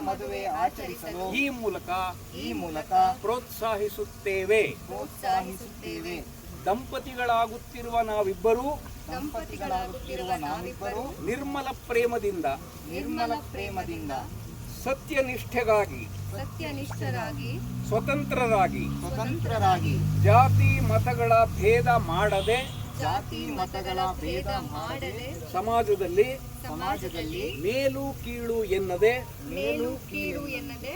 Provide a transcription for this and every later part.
ಮದುವೆ ಆಚರಿಸಲು ಈ ಮೂಲಕ ಈ ಮೂಲಕ ಪ್ರೋತ್ಸಾಹಿಸುತ್ತೇವೆ. ಪ್ರೋತ್ಸಾಹಿಸುತ್ತೇವೆ. ದಂಪತಿಗಳಾಗುತ್ತಿರುವ ನಾವಿಬ್ಬರೂ ದಂಪತಿಗಳಾಗುತ್ತಿರುವ ನಾವಿಬ್ಬರು ನಿರ್ಮಲ ಪ್ರೇಮದಿಂದ ನಿರ್ಮಲ ಪ್ರೇಮದಿಂದ ಸತ್ಯನಿಷ್ಠೆಗಾಗಿ ಸತ್ಯನಿಷ್ಠರಾಗಿ ಸ್ವತಂತ್ರರಾಗಿ ಸ್ವತಂತ್ರರಾಗಿ ಜಾತಿ ಮತಗಳ ಭೇದ ಮಾಡದೆ ಜಾತಿ ಮತಗಳ ಭೇದ ಮಾಡದೆ ಸಮಾಜದಲ್ಲಿ ಸಮಾಜದಲ್ಲಿ ಮೇಲು ಕೀಳು ಎನ್ನದೆ ಮೇಲು ಕೀಳು ಎನ್ನದೆ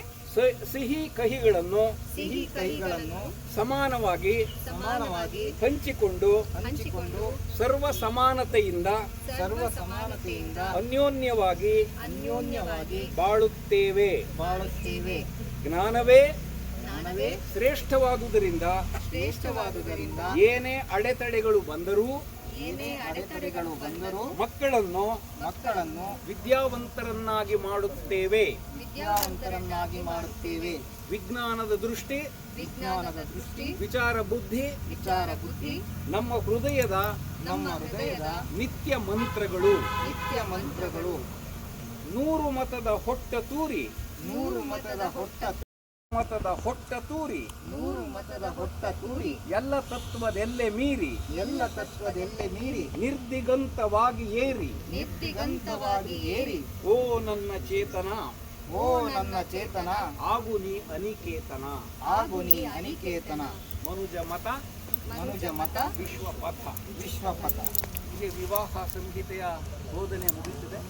ಸಿಹಿ ಕಹಿಗಳನ್ನು ಸಿಹಿ ಕಹಿಗಳನ್ನು ಸಮಾನವಾಗಿ ಸಮಾನವಾಗಿ ಹಂಚಿಕೊಂಡು ಹಂಚಿಕೊಂಡು ಸರ್ವ ಸಮಾನತೆಯಿಂದ ಸರ್ವ ಸಮಾನತೆಯಿಂದ ಅನ್ಯೋನ್ಯವಾಗಿ ಅನ್ಯೋನ್ಯವಾಗಿ ಬಾಳುತ್ತೇವೆ. ಬಾಳುತ್ತೇವೆ. ಜ್ಞಾನವೇ ಜ್ಞಾನವೇ ಶ್ರೇಷ್ಠವಾದುದರಿಂದ ಶ್ರೇಷ್ಠವಾದುದರಿಂದ ಏನೇ ಅಡೆತಡೆಗಳು ಬಂದರೂ ಏನೇ ಅಡೆತಡೆಗಳು ಬಂದರೂ ಮಕ್ಕಳನ್ನು ಮಕ್ಕಳನ್ನು ವಿದ್ಯಾವಂತರನ್ನಾಗಿ ಮಾಡುತ್ತೇವೆ. ವಿದ್ಯಾವಂತರನ್ನಾಗಿ ಮಾಡುತ್ತೇವೆ. ವಿಜ್ಞಾನದ ದೃಷ್ಟಿ ವಿಜ್ಞಾನದ ದೃಷ್ಟಿ ವಿಚಾರ ಬುದ್ಧಿ ವಿಚಾರ ಬುದ್ಧಿ ನಮ್ಮ ಹೃದಯದ ನಮ್ಮ ಹೃದಯದ ನಿತ್ಯ ಮಂತ್ರಗಳು. ನಿತ್ಯ ಮಂತ್ರಗಳು. ನೂರು ಮತದ ಹೊಟ್ಟ ತೂರಿ. ನೂರು ಮತದ ಹೊಟ್ಟ ಮತದ ಹೊಟ್ಟ ತೂರಿ. ನೂರು ಮತದ ಹೊಟ್ಟ ತೂರಿ. ಎಲ್ಲ ತತ್ವದೆಲ್ಲೆ ಮೀರಿ. ಎಲ್ಲ ತತ್ವದೆಲ್ಲೆ ಮೀರಿ. ನಿರ್ದಿಗಂತವಾಗಿ ಏರಿ. ನಿರ್ದಿಗಂತವಾಗಿ ಏರಿ. ಓ ನನ್ನ ಚೇತನ. ಓ ನನ್ನ ಚೇತನ. ಆಗು ನೀ ಅನಿಕೇತನ. ಆಗು ನೀ ಅನಿಕೇತನ. ಮನುಜ ಮತ. ಮನುಜ ಮತ. ವಿಶ್ವಪಥ. ವಿಶ್ವಪಥ. ಇಲ್ಲಿ ವಿವಾಹ ಸಂಹಿತೆಯ ಬೋಧನೆ ಮುಗಿಯುತ್ತದೆ